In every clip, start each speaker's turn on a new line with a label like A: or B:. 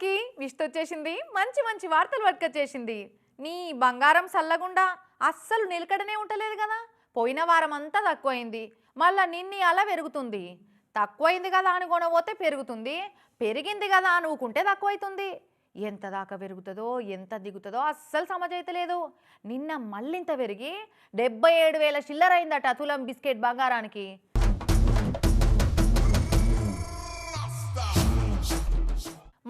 A: అందరికీ విష్టు వచ్చేసింది మంచి మంచి వార్తలు పట్టుకొచ్చేసింది నీ బంగారం సల్లగుండా అస్సలు నిలకడనే ఉండలేదు కదా? పోయిన వారం అంతా తక్కువైంది మళ్ళా నిన్ని అలా పెరుగుతుంది. తక్కువైంది కదా అని కొనబోతే పెరుగుతుంది పెరిగింది కదా అనుకుంటే తక్కువైతుంది. ఎంత దాకా పెరుగుతుందో ఎంత దిగుతుందో అస్సలు సమజైతలేదు. నిన్న మళ్ళింత పెరిగి డెబ్బై ఏడు వేల చిల్లరైందట తులం బిస్కెట్ బంగారానికి.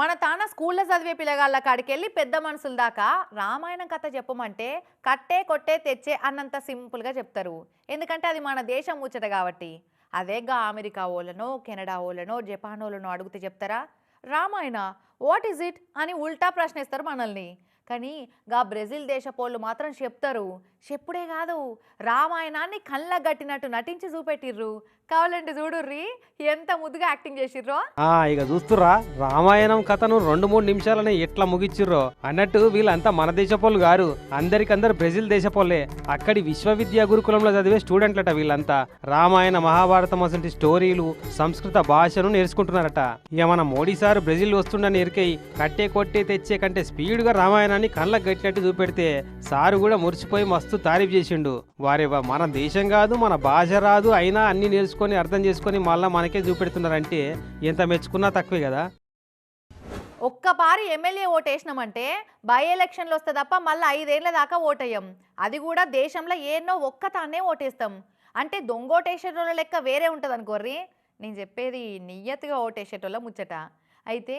A: మన తాన స్కూల్లో చదివే పిల్లగాళ్ళ కాడికి వెళ్ళి పెద్ద మనుషుల దాకా రామాయణం కథ చెప్పమంటే కట్టే కొట్టే తెచ్చే అన్నంత సింపుల్గా చెప్తారు. ఎందుకంటే అది మన దేశం ముచ్చట కాబట్టి. అదేగా అమెరికా వాళ్ళనో కెనడా వాళ్ళనో జపాన్ వాళ్ళనో అడిగితే చెప్తారా? రామాయణ వాట్ ఈజ్ ఇట్ అని ఉల్టా ప్రశ్నిస్తారు మనల్ని. కానీ గా బ్రెజిల్ దేశపోళ్ళు మాత్రం చెప్తారు. చెప్పుడే కాదు. రామాయణాన్ని కళ్ళ గట్టినట్టు నటించి చూపెట్టిర్రు. కావాలంటే చూడుర్రి ఎంత ముద్దుగా యాక్టింగ్ చేసిర్రో.
B: ఆ ఇక చూస్తురా రామాయణం కథను రెండు మూడు నిమిషాలనే ఎట్లా ముగిచ్చిర్రో. అన్నట్టు వీళ్ళంతా మన దేశపోళ్ళు గారు. అందరికందరు బ్రెజిల్ దేశపోలే అక్కడి విశ్వవిద్యా గురుకులంలో చదివే స్టూడెంట్లట వీళ్ళంతా. రామాయణ మహాభారతం అసంటి స్టోరీలు సంస్కృత భాషను నేర్చుకుంటున్నారట. ఇక మన మోడీ సార్ బ్రెజిల్ వస్తుండని ఎరికై కట్టే కొట్టే తెచ్చే కంటే స్పీడ్గా రామాయణాన్ని కళ్ళకు గట్టినట్టు చూపెడితే సారు కూడా మురిసిపోయి మస్తు తారీఫ్ చేసిండు. వారి మన దేశం కాదు మన భాష రాదు అయినా అన్ని నేర్చుకొని అర్థం చేసుకొని మళ్ళీ మనకే చూపెడుతున్నారంటే ఎంత మెచ్చుకున్నా తక్కువే కదా.
A: ఒక్కపారి ఎమ్మెల్యే ఓటేసినామంటే బై ఎలక్షన్లు వస్తే తప్ప మళ్ళీ ఐదేళ్ళ దాకా ఓటేయం అది కూడా దేశంలో ఎన్నో ఒక్క తానే ఓటేస్తాం. అంటే దొంగోటేసేటోళ్ళ లెక్క వేరే ఉంటుంది అనుకోర్రి నేను చెప్పేది నియ్యతగా ఓటేసేటోళ్ళ ముచ్చట. అయితే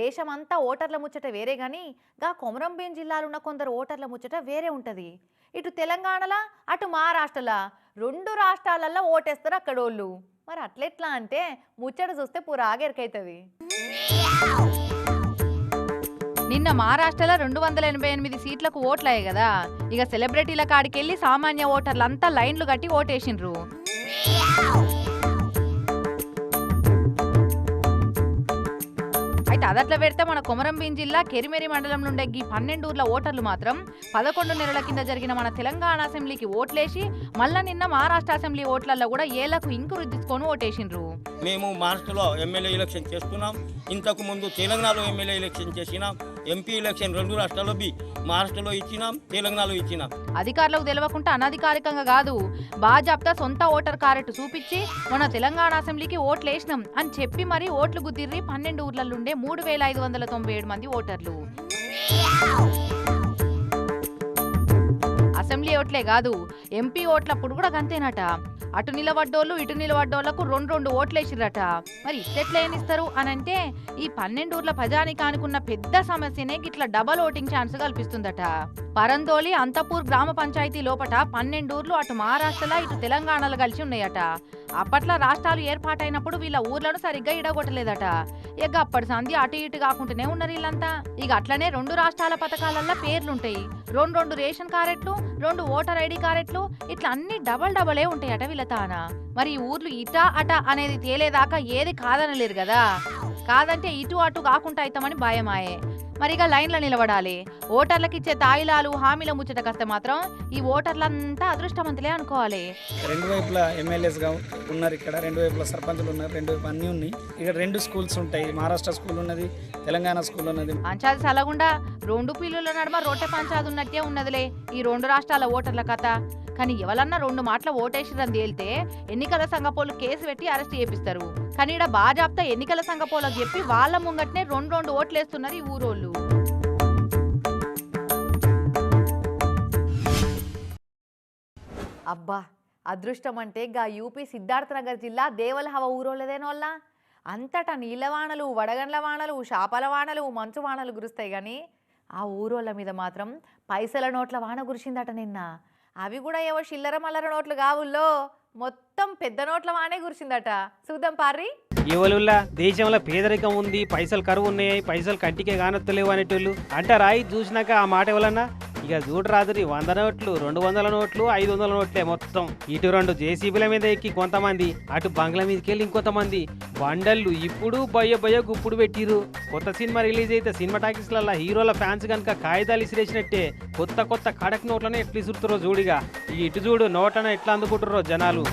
A: దేశమంతా ఓటర్ల ముచ్చట వేరే కానీ గా కొమరంభీం జిల్లాలో ఉన్న కొందరు ఓటర్ల ముచ్చట వేరే ఉంటుంది. ఇటు తెలంగాణలా అటు మహారాష్ట్రలా. రెండు రాష్ట్రాలల్లో ఓటేస్తారు అక్కడోళ్ళు మరి అట్లెట్లా అంటే ముచ్చట చూస్తే పురాగెరకైతుంది నిన్న మహారాష్ట్రలో రెండు వందల ఎనభై ఎనిమిది సీట్లకు ఓట్లయ్యాయి కదా. ఇక సెలబ్రిటీల కాడికెళ్ళి సామాన్య ఓటర్లంతా లైన్లు కట్టి ఓటేసిండ్రు. అయితే అదట్లా పెడితే మన కొమరంభీం జిల్లా కెరిమెరి మండలం నుండే ఈ పన్నెండు ఊర్ల ఓటర్లు మాత్రం పదకొండు నెలల కింద జరిగిన మన తెలంగాణ అసెంబ్లీకి ఓట్లేసి మళ్ళా నిన్న మహారాష్ట్ర అసెంబ్లీ ఓట్లలో కూడా ఏళ్ళకు ఇంకు రుద్దించుకొని ఓటేసిండ్రు.
C: మేము మహారాష్ట్రలో ఎమ్మెల్యే ఎలక్షన్ చేస్తున్నాం. ఇంతకు ముందు తెలంగాణలో ఎమ్మెల్యే ఎలక్షన్ చేసినాం. ఎంపీ ఎలక్షన్ రెండు రాష్ట్రాల్లో బి మహారాష్ట్రలో ఇచ్చినాం తెలంగాణలో ఇచ్చినాం.
A: అధికారులకు తెలియకుండా అనధికారికంగా కాదు భాజప్తా సొంత ఓటర్ కారెట్టు చూపించి మన తెలంగాణ అసెంబ్లీకి ఓట్లు వేసినాం అని చెప్పి మరి ఓట్లు గుద్దిర్రి పన్నెండు ఊర్లలుండే మూడు వేల ఐదు వందల తొంభై ఏడు మంది ఓటర్లు. అసెంబ్లీ ఓట్లే కాదు ఎంపీ ఓట్లప్పుడు కూడా గంతేనట అటు నిలబడ్డోళ్ళు ఇటు నిలబడ్డోళ్ళకు రెండు రెండు ఓట్లేసిరట మరి ఇట్టెట్లా ఏమిస్తారు అని అంటే ఈ పన్నెండు ఊర్ల ప్రజానికి అనుకున్న పెద్ద సమస్యనే గిట్ల డబల్ ఓటింగ్ ఛాన్స్ కల్పిస్తుందట. పరందోలి అంతపూర్ గ్రామ పంచాయతీ లోపట పన్నెండూర్లు అటు మహారాష్ట్రలో ఇటు తెలంగాణలో కలిసి ఉన్నాయట. అప్పట్లో రాష్ట్రాలు ఏర్పాటైనప్పుడు వీళ్ళ ఊర్లను సరిగ్గా ఇడగొట్టలేదట. ఇక అప్పటి సంధి అటు ఇటు కాకుండానే ఉన్నారు వీళ్ళంతా ఇక అట్లనే రెండు రాష్ట్రాల పథకాలల్లో పేర్లుంటాయి. రెండు రెండు రేషన్ కారెట్లు రెండు ఓటర్ ఐడి కారెట్లు ఇట్లా అన్ని డబల్ డబలే ఉంటాయట వీళ్ళ తాన మరి ఊర్లు ఇటా అట అనేది తేలేదాకా ఏది కాదనలేరు కదా కాదంటే ఇటు అటు కాకుండా అవుతామని భయమాయే. మరిగా లైన్లో నిలబడాలి. ఓటర్లకు ఇచ్చే తాయిలాలు హామీల ముచ్చట కస్తే మాత్రం ఈ ఓటర్లంతా అదృష్టవంతులే అనుకోవాలి.
D: రెండు వైపులా ఎమ్మెల్యేస్గా ఉన్నారు ఇక్కడ రెండు వైపులా సర్పంచులు ఉన్నారు రెండు వైపు అన్నీ ఉన్నాయి. ఇక్కడ రెండు స్కూల్స్ ఉంటాయి. మహారాష్ట్ర స్కూల్ ఉన్నది తెలంగాణ స్కూల్ ఉన్నది.
A: పంచాయతీ సలగుండా రెండు పిల్లుల నడుమ రొట్టె పంచాయతీ ఉన్నట్టే ఉన్నదిలే ఈ రెండు రాష్ట్రాల ఓటర్ల కథ. కానీ ఎవరన్నా రెండు మాటల ఓటేసిరని తేలితే ఎన్నికల సంఘపోలు కేసు పెట్టి అరెస్ట్ చేపిస్తారు. కానీ ఇక్కడ బాజాప్తా ఎన్నికల సంఘపోలకు చెప్పి వాళ్ళ ముంగట్నే రెండు రెండు ఓట్లేస్తున్నారు ఈ ఊరోళ్ళు. అబ్బా అదృష్టం అంటే గా యూపీ సిద్ధార్థనగర్ జిల్లా దేవలహవ ఊరోళ్ళదేనోళ్ళ అంతటా నీళ్ళ వానలు వడగండ్ల వానలు శాపల వానలు మంచు వానలు కురుస్తాయి కానీ ఆ ఊరోళ్ళ మీద మాత్రం పైసల నోట్ల వాన కురిసిందట నిన్న. అవి కూడా ఏవో చిల్లర మల్లర నోట్లు కావుల్లో మొత్తం పెద్ద నోట్ల వానే కురిసిందట చూద్దాం పారి
B: ఇవలుల్లా దేశంలో పేదరికం ఉంది పైసలు కరువు ఉన్నాయి పైసలు కంటికే కానొత్తలేవు అనేటోళ్ళు. అంటారా చూసినాక ఆ మాట ఎవరన్నా ఇక చూడు రాదురి వంద నోట్లు రెండు వందల నోట్లు ఐదు వందల నోట్లే మొత్తం. ఇటు రెండు జేసీబీల మీద ఎక్కి కొంతమంది అటు బంగ్లా మీదకి వెళ్ళి ఇంకొంతమంది. బండళ్ళు ఇప్పుడు బయ్య బయ్య గుప్పుడు పెట్టిరు కొత్త సినిమా రిలీజ్ అయితే సినిమా టాకీస్లలో హీరోల ఫ్యాన్స్ కనుక కాగితాలు ఇసిరేసినట్టే కొత్త కొత్త కడక్ నోట్లను ఎట్లు ఇసురుతారో చూడిగా ఇటు చూడు నోట్లను ఎట్లా అందుకుంటారో జనాలు.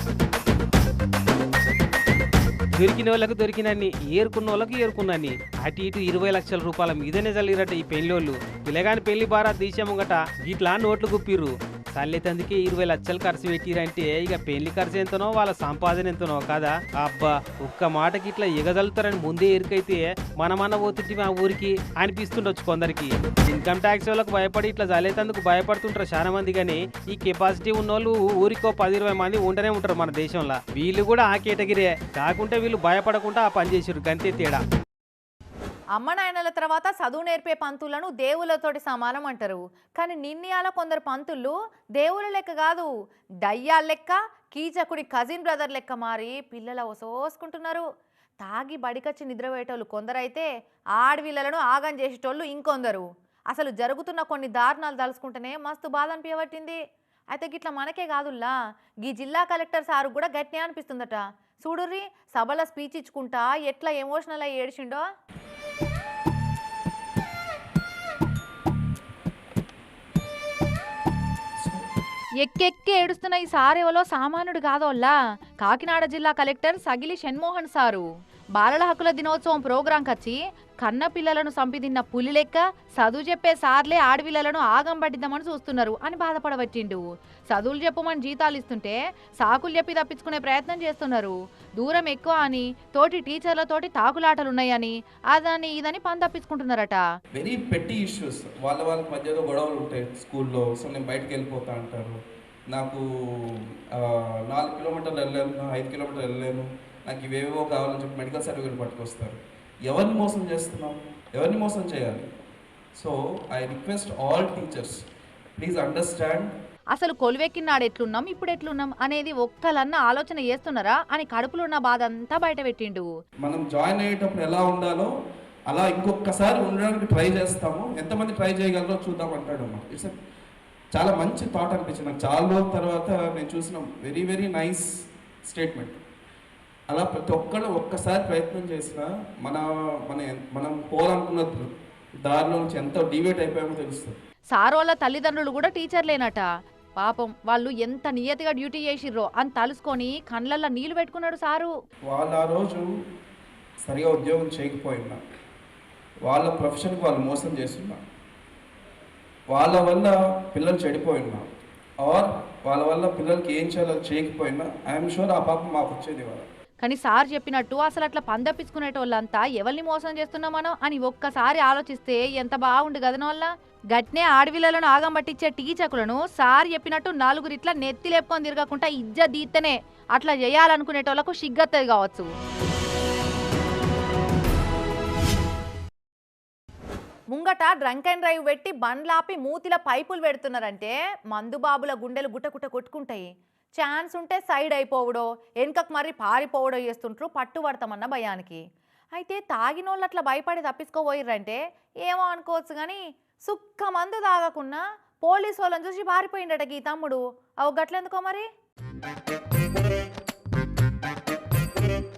B: దొరికిన వాళ్ళకు దొరికినన్ని ఏరుకున్న వాళ్ళకు ఏరుకున్నాన్ని. అటు ఇటు ఇరవై లక్షల రూపాయల మీదనే చల్లిరట ఈ పెళ్ళిళ్ళు పిల్లగాని పెళ్ళి బారా తీసాముగట ఇట్లా నోట్లు గుప్పిర్రు. చల్లేతందుకే ఇరవై లక్షలు ఖర్చు పెట్టిరంటే ఇక పెళ్ళి ఖర్చు ఎంతనో వాళ్ళ సంపాదన ఎంతనో కదా? అబ్బా ఒక్క మాటకి ఇట్లా ఎగదలుతారని ముందే ఎరుకైతే మనమన్న పోతుంటే మా ఊరికి అనిపిస్తుండొచ్చు కొందరికి. ఇన్కమ్ ట్యాక్స్ వాళ్ళకి భయపడి ఇట్లా చల్లేతందుకు భయపడుతుంటారు చాలా మంది కానీ ఈ కెపాసిటీ ఉన్నోళ్ళు ఊరికో పది ఇరవై మంది ఉంటూనే ఉంటారు మన దేశంలో. వీళ్ళు కూడా ఆ కేటగిరే కాకుంటే వీళ్ళు భయపడకుండా ఆ పని చేసారు గంతే తేడా.
A: అమ్మ నాయనల తర్వాత చదువు నేర్పే పంతులను దేవులతోటి సమానం అంటారు. కానీ నిన్నయాల కొందరు పంతులు దేవుల లెక్క కాదు దయ్యాల లెక్క కీచకుడి కజిన్ బ్రదర్ లెక్క మారి పిల్లల ఒసోసుకుంటున్నారు. తాగి బడికచ్చి నిద్రపోయేటోళ్ళు కొందరైతే ఆడవిల్లలను ఆగం చేసేటోళ్ళు ఇంకొందరు. అసలు జరుగుతున్న కొన్ని దారుణాలు తలుసుకుంటేనే మస్తు బాధ అనిపించబట్టింది అయితే గిట్ల మనకే కాదుల్లా గీ జిల్లా కలెక్టర్ సారు కూడా గట్టినే అనిపిస్తుందట. చూడుర్రి సభలో స్పీచ్ ఇచ్చుకుంటా ఎట్లా ఎమోషనల్ అయ్యి ఏడిచిండో? ఎక్కెక్కి ఏడుస్తున్న ఈ సారేవలో సామాన్యుడు కాదోల్లా? కాకినాడ జిల్లా కలెక్టర్ సగిలి షణ్మోహన్ సారు. బాలల హక్కుల దినోత్సవం ప్రోగ్రాం కచ్చి కన్న పిల్లలను సంపిదిన్న పులి లెక్క చదువు చెప్పే సార్లే ఆడపిల్లలను ఆగం పట్టిద్దామని చూస్తున్నారు అని బాధపడబట్టిండు. చదువులు చెప్పమని జీతాలు ఇస్తుంటే సాకులు చెప్పి తప్పించుకునే ప్రయత్నం చేస్తున్నారు. దూరం ఎక్కువ అని తోటి టీచర్లతోటి తాకులాటలున్నాయని అదని ఇదని పని తప్పించుకుంటున్నారట.
E: వెరీ పెట్టి ఇష్యూస్ వాళ్ళ వాళ్ళ మధ్యలో గొడవలు ఉంటాయి స్కూల్లో. సో నేను బయటకు వెళ్ళిపోతా అంటారు. నాకు నాలుగు కిలోమీటర్లు వెళ్ళలేను ఐదు కిలోమీటర్లు వెళ్ళలేను నాకు ఇవేవో కావాలని చెప్పి మెడికల్ సర్టిఫికేట్ పట్టుకొస్తారు. ఎవరిని మోసం చేస్తున్నాం ఎవరిని మోసం చేయాలి? So I request all teachers please understand
A: అసలు కొలువెక్కినాడు ఎట్లున్నాం? ఇప్పుడు ఎట్లున్నాం? అనేది ఒక్కలన్న ఆలోచన చేస్తున్నారా? అని కడుపులో ఉన్న బాధ అంతా బయట పెట్టిండు.
E: మనం జాయిన్ అయ్యేటప్పుడు ఎలా ఉండాలో అలా ఇంకొకసారి ఉండడానికి ట్రై చేస్తాము. ఎంతమంది ట్రై చేయగలరో చూద్దాం అంటాడు ఇట్స్ చాలా మంచి థాట్ అనిపించింది. నాకు చాలా రోజుల తర్వాత నేను చూసిన వెరీ వెరీ నైస్ స్టేట్మెంట్ అలా ప్రతి ఒక్కళ్ళు ఒక్కసారి ప్రయత్నం చేసినా మన మన మనం పోవాలనుకున్న దారిలో నుంచి ఎంత డివేట్ అయిపోయామో తెలుస్తుంది.
A: సారోళ్ళ తల్లిదండ్రులు కూడా టీచర్లేనట. పాపం వాళ్ళు ఎంత నియతిగా డ్యూటీ చేసిర్రో అని తలుసుకొని కండ్లల్లో నీళ్ళు పెట్టుకున్నాడు సారు.
E: వాళ్ళు ఆ రోజు సరిగా ఉద్యోగం చేయకపోయినా వాళ్ళ ప్రొఫెషన్కి వాళ్ళు మోసం చేస్తున్నా వాళ్ళ వల్ల పిల్లలు చెడిపోయినా ఆర్ వాళ్ళ వల్ల పిల్లలకి ఏం చేయాలో చేయకపోయినా ఐఎమ్ షూర్ ఆ పాపం మాకు వచ్చేది వాళ్ళ
A: కానీ సార్ చెప్పినట్టు అసలు అట్లా పందప్పించుకునేటోళ్ళంతా ఎవరిని మోసం చేస్తున్నాం మనం అని ఒక్కసారి ఆలోచిస్తే ఎంత బాగుండు వల్ల గట్నే ఆడవిల్లలను ఆగం పట్టించే టీచకులను సార్ చెప్పినట్టు నలుగురిట్లా నెత్తి లేపుకొని తిరగకుండా ఇజ్జ దీత్తనే అట్లా చేయాలనుకునేటోళ్ళకు సిగ్గత్తది కావచ్చు. ముంగట డ్రంక్ అండ్ డ్రైవ్ పెట్టి బండ్లాపి మూతిల పైపులు పెడుతున్నారంటే మందుబాబుల గుండెలు గుట్టగుట్ట కొట్టుకుంటాయి. ఛాన్స్ ఉంటే సైడ్ అయిపోవడో వెనుకకు మరి పారిపోవడో చేస్తుంటారు పట్టుబడతామన్న భయానికి. అయితే తాగినోళ్ళు అట్లా భయపడి తప్పించుకోబోయిర్రంటే ఏమో అనుకోవచ్చు కానీ సుక్క మందు తాగకున్నా పోలీసు వాళ్ళని చూసి పారిపోయిండట గీ తమ్ముడు. అవు గట్లెందుకో మరి?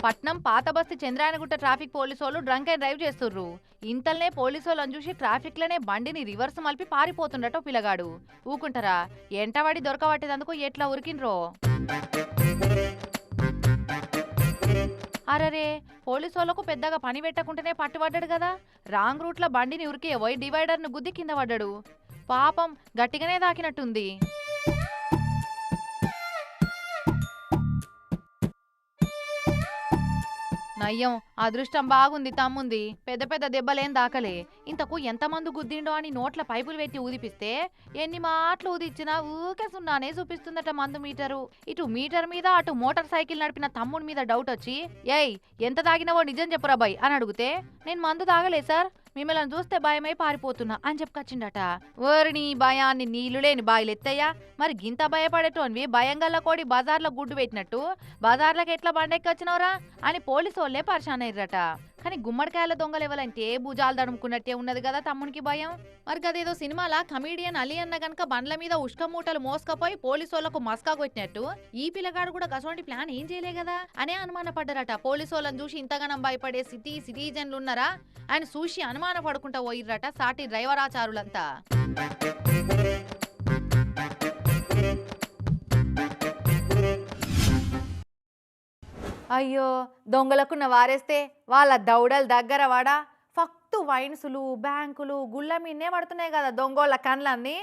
A: పట్నం పాత బస్తీ చంద్రాయనగుట్ట ట్రాఫిక్ పోలీసు వాళ్ళు డ్రంక్ అండ్ డ్రైవ్ చేస్తుర్రు. ఇంతల్నే పోలీసు వాళ్ళని చూసి ట్రాఫిక్లోనే బండిని రివర్స్ మలిపి పారిపోతుండట పిలగాడు. ఊకుంటారా ఎంటవాడి దొరకబట్టేదందుకు ఎట్లా ఉరికిండ్రో అరరే పోలీసు వాళ్ళకు పెద్దగా పని పెట్టకుంటేనే పట్టుబడ్డాడు కదా రాంగ్ రూట్లో బండిని ఉరికే పోయి డివైడర్ను గుద్ది కింద పడ్డాడు. పాపం గట్టిగానే తాకినట్టుంది అయ్యం అదృష్టం బాగుంది తమ్ముంది. పెద్ద పెద్ద దెబ్బలేం దాకలే. ఇంతకు ఎంతమంది గుద్దిండో అని నోట్ల పైపులు పెట్టి ఊదిపిస్తే ఎన్ని మాటలు ఊదిచ్చినా ఊకే సున్నానే చూపిస్తుందట మందు మీటరు. ఇటు మీటర్ మీద అటు మోటార్ సైకిల్ నడిపిన తమ్ముడి మీద డౌట్ వచ్చి ఏయ్ ఎంత తాగినవో నిజం చెప్పురా బాయ్ అని అడిగితే నేను మందు తాగలే సార్. మిమ్మల్ని చూస్తే భయమై పారిపోతున్నా అని చెప్పుకొచ్చిండట. ఓరిని భయాన్ని నీళ్ళు లేని బాయిలు ఎత్తయ్యా మరి గింత భయపడేటోన్వి భయంగల్ల కోడి బజార్లో గుడ్డు పెట్టినట్టు? బజార్లకు ఎట్లా బండెక్కొచ్చినవరా? అని పోలీసు వాళ్ళే పరిశాన్ అయ్యారట కానీ గుమ్మడికాయల దొంగలు ఎవరంటే భుజాలు దడుముకున్నట్టే ఉన్నది కదా తమ్మునికి భయం? మరి గదేదో సినిమాలా కమీడియన్ అలీ అన్న గనక బండ్ల మీద ఉష్క మూటలు మోసుకపోయి పోలీసు వాళ్ళకు మస్కా కొట్టినట్టు? ఈ పిల్లగాడు కూడా గసోంటి ప్లాన్ ఏం చేయలే కదా? అనే అనుమానపడ్డారట. పోలీసు వాళ్ళని చూసి ఇంతగానం భయపడే సిటీ సిటిజన్లు ఉన్నారా ఆయన చూసి అనుమానం పడుకుంటా పోయిర్రట సాటి డ్రైవరాచారులంతా. అయ్యో దొంగలకున్న వారేస్తే వాళ్ళ దౌడల దగ్గర వాడా? ఫక్తు వైన్సులు బ్యాంకులు గుళ్ళ మీదనే పడుతున్నాయి కదా దొంగోళ్ళ కండ్లన్నీ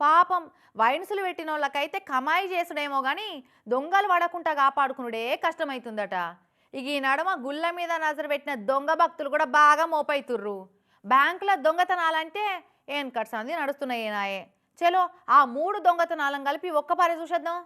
A: పాపం వైన్సులు పెట్టిన వాళ్ళకైతే కమాయి చేసుడేమో కానీ దొంగలు పడకుండా కాపాడుకునుడే కష్టమవుతుందట ఇక ఈ నడుమ గుళ్ళ మీద నజరు పెట్టిన దొంగ భక్తులు కూడా బాగా మోపైతుర్రు. బ్యాంకుల దొంగతనాలంటే ఏం కట్సంది? నడుస్తున్నాయి నాయే. చలో ఆ మూడు దొంగతనాలను కలిపి ఒక్క పారే చూసేద్దాం.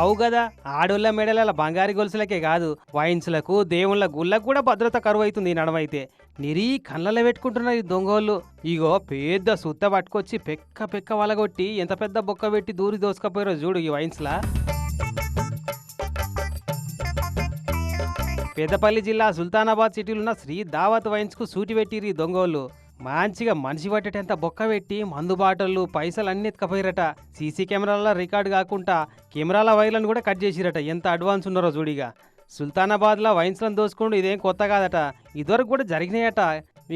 B: అవు కదా ఆడోళ్ళ మెడల బంగారు గొలుసులకే కాదు వైన్స్లకు దేవుళ్ళ గుళ్ళకు కూడా భద్రత కరువు అవుతుంది ఈ నడమైతే. నిరీ కళ్ళలో పెట్టుకుంటున్నారు ఈ దొంగోళ్ళు. ఇగో పెద్ద సుత్త పట్టుకొచ్చి పెక్క పెక్క వలగొట్టి ఎంత పెద్ద బొక్క పెట్టి దూరి దోసుకపోయారో చూడు ఈ వైన్స్లా పెద్దపల్లి జిల్లా సుల్తానాబాద్ సిటీలో ఉన్న శ్రీ దావత్ వైన్స్కు సూటి పెట్టిరి దొంగోళ్ళు. మంచిగా మనిషి పట్టేటంత బొక్క పెట్టి మందు బాటలు పైసలు అన్ని ఎత్తుకపోయిరట. సీసీ కెమెరాల రికార్డు కాకుండా కెమెరాల వైర్లను కూడా కట్ చేసిరట. ఎంత అడ్వాన్స్ ఉన్నారో చూడిగా సుల్తానాబాద్లో వైన్స్లను దోసుకుంటూ ఇదేం కొత్త కాదట. ఇదివరకు కూడా జరిగినాయట.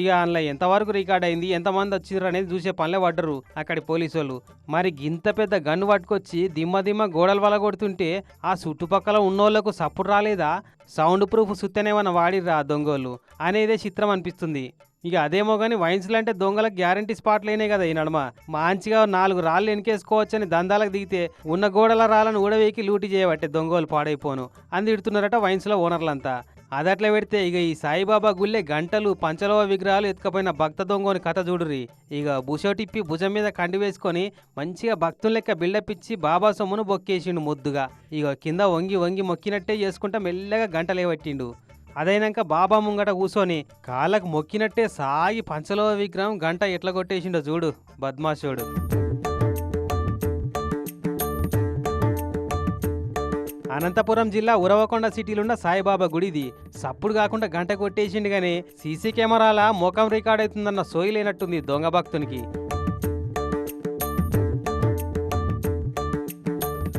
B: ఇక అందులో ఎంతవరకు రికార్డ్ అయింది ఎంతమంది వచ్చిర్రు అనేది చూసే పనులే పడ్డరు అక్కడి పోలీసు వాళ్ళు మరి గింత పెద్ద గన్ను పట్టుకొచ్చి దిమ్మ దిమ్మ గోడల వల కొడుతుంటే ఆ చుట్టుపక్కల ఉన్నోళ్ళకు సప్పుడు రాలేదా? సౌండ్ ప్రూఫ్ సుత్తనేమన్నా వాడిర్రా దొంగోళ్ళు? అనేదే చిత్రం అనిపిస్తుంది. ఇక అదేమో కానీ వైన్స్లు అంటే దొంగలకు గ్యారంటీ స్పాట్లేనే కదా ఈ నడమ. మంచిగా నాలుగు రాళ్ళు ఎనికేసుకోవచ్చని దందాలకు దిగితే ఉన్న గోడల రాళ్ళను ఊడవేకి లూటి చేయబట్టే దొంగలు పాడైపోను. అందిడుతున్నారట వైన్స్లో ఓనర్లంతా. అదట్లా పెడితే ఇక ఈ సాయిబాబా గుళ్ళే గంటలు పంచలోవ విగ్రహాలు ఎత్తుకపోయిన భక్త దొంగని కథ చూడురి ఇక బుషోటిప్పి భుజం మీద కండి వేసుకొని మంచిగా భక్తుల లెక్క బిల్డప్ ఇచ్చి బాబా సొమ్మును బొక్కేసిండు ముద్దుగా. ఇక కింద వంగి వంగి మొక్కినట్టే చేసుకుంటా మెల్లగా గంటలే పట్టిండు అదైనాక బాబా ముంగట కూసోని కాళ్ళకు మొక్కినట్టే సాగి పంచలోవ విగ్రహం గంట ఎట్లా కొట్టేసిండో చూడు బద్మాషోడు. అనంతపురం జిల్లా ఉరవకొండ సిటీలున్న సాయిబాబా గుడిది. సప్పుడు కాకుండా గంట కొట్టేసిండు గానీ సీసీ కెమెరాల ముఖం రికార్డ్ అవుతుందన్న సోయి లేనట్టుంది దొంగ భక్తునికి.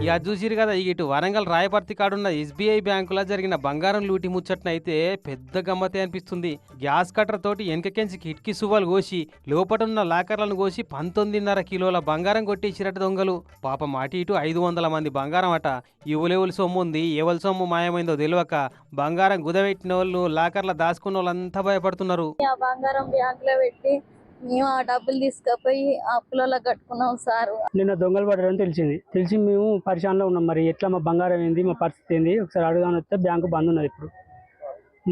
B: ఇక చూసిరు కదా ఇక ఇటు వరంగల్ రాయపర్తి కాడున్న ఎస్బీఐ బ్యాంకులో జరిగిన బంగారం లూటి ముచ్చట్నైతే పెద్ద గమ్మతే అనిపిస్తుంది. గ్యాస్ కట్టర్ తోటి వెనకకెంచి కిటికీ సువ్వలు కోసి లోపట ఉన్న లాకర్లను కోసి పంతొమ్మిదిన్నర కిలోల బంగారం కొట్టేసిరట దొంగలు. పాపం అటు ఇటు ఐదు వందల మంది బంగారం అట. ఇవులెవుల సొమ్ము ఉంది ఎవరి సొమ్ము మాయమైందో తెలియక బంగారం గుదవెట్టిన వాళ్ళు లాకర్ల దాచుకున్న వాళ్ళంతా భయపడుతున్నారు
F: బంగారం బ్యాంక్లో పెట్టి మేము ఆ డబ్బులు తీసుకుపోయి అప్పులలో కట్టుకున్నాం సార్.
G: నిన్న దొంగలు పడ్డారని తెలిసింది. తెలిసి మేము పరిశానలో ఉన్నాం మరి ఎట్లా మా బంగారం ఏంది మా పరిస్థితి ఏంది ఒకసారి అడుగుదామని వస్తే బ్యాంకు బంద్ ఉన్నది ఇప్పుడు.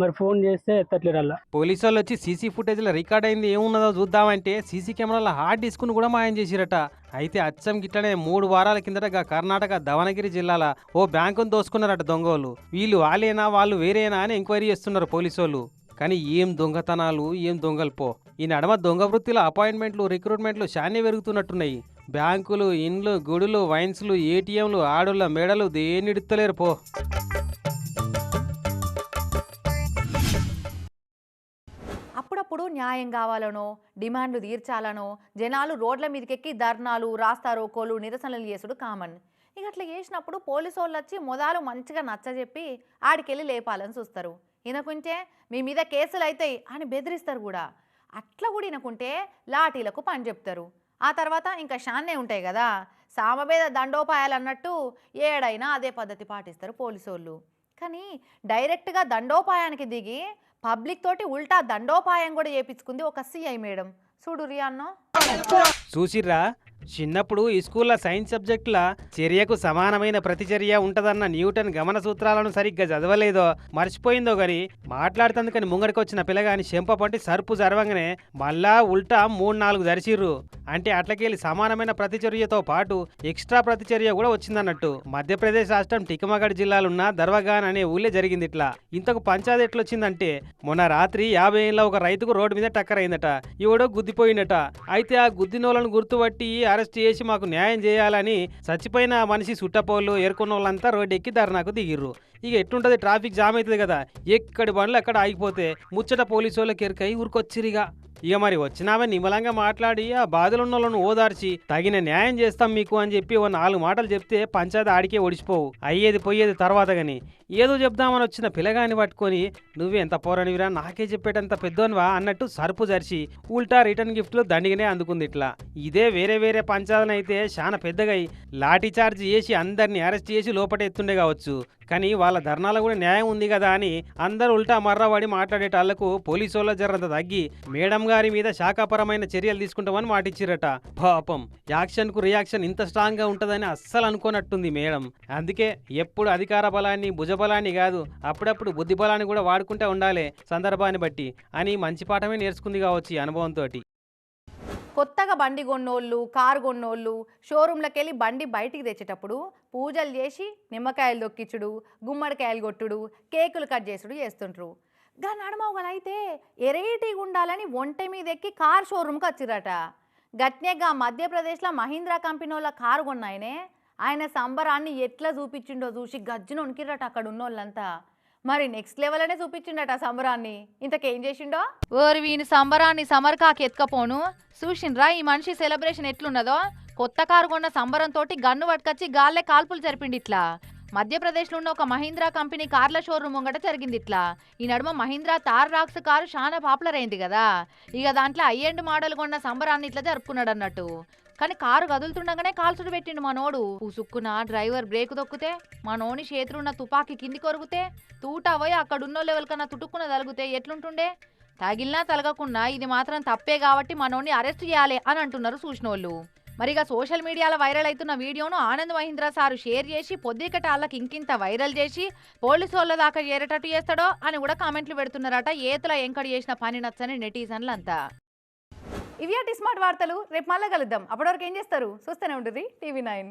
G: మరి ఫోన్ చేస్తే ఎత్తట్లేరు అలా.
B: పోలీసు వాళ్ళు వచ్చి సీసీ ఫుటేజ్లో రికార్డ్ అయింది ఏమున్నదో చూద్దామంటే సీసీ కెమెరాల హార్డ్ డిస్క్ను కూడా మాయం చేసిరట. అయితే అచ్చం గిట్లనే మూడు వారాల కిందట గా కర్ణాటక దవనగిరి జిల్లాల ఓ బ్యాంకును దోసుకున్నారట దొంగోళ్ళు. వీళ్ళు వాళ్ళేనా వాళ్ళు వేరేనా అని ఎంక్వైరీ చేస్తున్నారు పోలీసు వాళ్ళు కానీ ఏం దొంగతనాలు ఏం దొంగలు పో. ఈ నడమ దొంగ వృత్తిలో అపాయింట్మెంట్లు రిక్రూట్మెంట్లు శానే పెరుగుతున్నట్టున్నాయి. బ్యాంకులు ఇండ్లు గుడులు వైన్స్లు ఏటీఎంలు ఆడుల మెడలు దేనిడుతలేరు పో.
A: అప్పుడప్పుడు న్యాయం కావాలనో డిమాండ్లు తీర్చాలనో జనాలు రోడ్ల మీదకెక్కి ధర్నాలు రాస్తారోకోలు నిరసనలు చేసుడు కామన్. ఇక అట్లా చేసినప్పుడు పోలీసు వాళ్ళు వచ్చి మొదలు మంచిగా నచ్చజెప్పి ఆడికెళ్ళి లేపాలని చూస్తారు. వినకుంటే మీ మీద కేసులు అవుతాయి అని బెదిరిస్తారు కూడా. అట్లా కూడా వినకుంటే లాఠీలకు పని చెప్తారు. ఆ తర్వాత ఇంకా షాన్నే ఉంటాయి కదా. సామభేద దండోపాయాలు అన్నట్టు ఏడైనా అదే పద్ధతి పాటిస్తారు పోలీసోళ్ళు. వాళ్ళు కానీ డైరెక్ట్గా దండోపాయానికి దిగి పబ్లిక్ తోటి ఉల్టా దండోపాయం కూడా చేపించుకుంది ఒక సిఐ మేడం. చూడు రియాన్నో
B: చూసిర్రా? చిన్నప్పుడు ఈ స్కూల్లో సైన్స్ సబ్జెక్టుల చర్యకు సమానమైన ప్రతిచర్య ఉంటదన్న న్యూటన్ గమన సూత్రాలను సరిగ్గా చదవలేదో మర్చిపోయిందో గాని మాట్లాడుతందుకని ముంగడికి వచ్చిన పిల్లగాని చెంప పంటి సరుపు జరవంగానే మళ్ళా ఉల్టా మూడు నాలుగు దరిచిర్రు. అంటే అట్లకెళ్ళి సమానమైన ప్రతిచర్యతో పాటు ఎక్స్ట్రా ప్రతిచర్య కూడా వచ్చిందన్నట్టు. మధ్యప్రదేశ్ రాష్ట్రం టికమగఢ్ జిల్లాలున్న దర్వగాన్ అనే ఊళ్ళే జరిగింది ఇట్లా ఇంతకు పంచాయతీ ఎట్లొచ్చిందంటే మొన్న రాత్రి యాభై ఏళ్ళ ఒక రైతుకు రోడ్డు మీద టక్కర్ అయిందట. ఇవిడో గుద్దిపోయిందట అయితే ఆ గుద్దినోళ్ళను గుర్తుపట్టి అరెస్ట్ చేసి మాకు న్యాయం చేయాలని చచ్చిపోయిన మనిషి సుట్టపోళ్ళు ఎరుకున్న వాళ్ళంతా రోడ్డు ఎక్కి ధర్నాకు దిగిర్రు. ఇక ఎట్లుంటది ట్రాఫిక్ జామ్ అవుతుంది కదా. ఎక్కడి బండ్లు అక్కడ ఆగిపోతే ముచ్చట పోలీసు వాళ్ళకి ఎరుకై ఊరికొచ్చిరిగా. ఇక మరి వచ్చినావే నిమ్మలంగా మాట్లాడి ఆ బాధలున్న వాళ్ళను ఓదార్చి తగిన న్యాయం చేస్తాం మీకు అని చెప్పి ఓ నాలుగు మాటలు చెప్తే పంచాయతీ ఆడికే ఒడిచిపోవు. అయ్యేది పోయేది తర్వాత గాని. ఏదో చెప్దామని వచ్చిన పిల్లగాని పట్టుకొని నువ్వెంత పోరనివిరా నాకే చెప్పేటంత పెద్దోనివా అన్నట్టు సరుపు జరిచి ఉల్టా రిటర్న్ గిఫ్ట్లు దండిగానే అందుకుంది ఇట్లా. ఇదే వేరే వేరే పంచాలను అయితే చాలా పెద్దగా లాఠీ చార్జ్ చేసి అందరిని అరెస్ట్ చేసి లోపట ఎత్తుండే కావచ్చు. కానీ వాళ్ళ ధర్నాలో కూడా న్యాయం ఉంది కదా అని అందరూ ఉల్టా మర్రవాడి మాట్లాడేటాళ్ళకు పోలీసు వాళ్ళ జరంత తగ్గి మేడం గారి మీద శాఖాపరమైన చర్యలు తీసుకుంటామని మాటిచ్చిరట. పాపం యాక్షన్కు రియాక్షన్ ఇంత స్ట్రాంగ్గా ఉంటదని అస్సలు అనుకోనట్టుంది మేడం. అందుకే ఎప్పుడు అధికార బలాన్ని బలాన్ని కాదు అప్పుడప్పుడు బుద్ధి బలాన్ని కూడా వాడుకుంటే ఉండాలి సందర్భాన్ని బట్టి అని మంచి పాఠమే నేర్చుకుంది కావచ్చు ఈ అనుభవంతో
A: కొత్తగా బండి కొన్నోళ్ళు కారు కొన్నోళ్ళు షోరూంలోకి వెళ్ళి బండి బయటికి తెచ్చేటప్పుడు పూజలు చేసి నిమ్మకాయలు దొక్కించుడు గుమ్మడికాయలు కొట్టుడు కేకులు కట్ చేసుడు చేస్తుంటారు గా నడమవగల అయితే ఎరైటీగా ఉండాలని ఒంటె మీద ఎక్కి కార్ షోరూమ్కి వచ్చిరట గట్నేగా మధ్యప్రదేశ్లో మహీంద్రా కంపెనీ వాళ్ళ కారు కొన్నాయనే ఆయన సంబరాన్ని ఎట్లా చూపించిండో చూసి గజ్జున ఉనికిరట అక్కడ ఉన్నోళ్ళంతా మరి నెక్స్ట్ లెవెల్ అనే చూపించిండట సంబరాన్ని. ఇంతకేం చేసిండో? ఓరి వీని సంబరాన్ని సమర్కాకి ఎత్కపోను చూసిండ్రా ఈ మనిషి సెలబ్రేషన్ ఎట్లున్నదో? కొత్త కారు కొన్న సంబరంతో గన్ను పట్టుకొచ్చి గాల్లే కాల్పులు జరిపిండి ఇట్లా మధ్యప్రదేశ్లో ఉన్న ఒక మహీంద్రా కంపెనీ కార్ల షోరూమ్ ముంగట జరిగింది ఇట్లా ఈ నడుమ మహీంద్రా తార్ రాక్స్ కారు చాలా పాపులర్ అయింది కదా. ఇక దాంట్లో ఐఎండ్ మోడల్ కొన్న సంబరాన్ని ఇట్లా జరుపుకున్నాడు అన్నట్టు కానీ కారు కదులుతుండగానే కాల్చుడు పెట్టిండు మనోడు. పుసుక్కున డ్రైవర్ బ్రేక్ దొక్కితే మనోని చేతులున్న తుపాకీ కింది కొరిగితే తూట పోయి అక్కడున్న లెవెల్ కన్నా తుటుక్కున తలిగితే ఎట్లుంటుండే? తగిలినా తలగకుండా ఇది మాత్రం తప్పే కాబట్టి మనోని అరెస్ట్ చేయాలి అని అంటున్నారు సూచనోళ్ళు. మరిగా సోషల్ మీడియాలో వైరల్ అవుతున్న వీడియోను ఆనంద్ మహీంద్రా సారు షేర్ చేసి పొద్దుకట వాళ్ళకి ఇంకింత వైరల్ చేసి పోలీసు వాళ్ళ దాకా చేరేటట్టు చేస్తాడో అని కూడా కామెంట్లు పెడుతున్నారట. ఏతుల ఎంకడి చేసిన పని నచ్చని నెటిజన్లంతా. ఇవి స్మార్ట్ వార్తలు రేపు మళ్ళా కలుద్దాం. అప్పటివరకు ఏం చేస్తారు? చూస్తూనే ఉంటుంది టీవీ నైన్.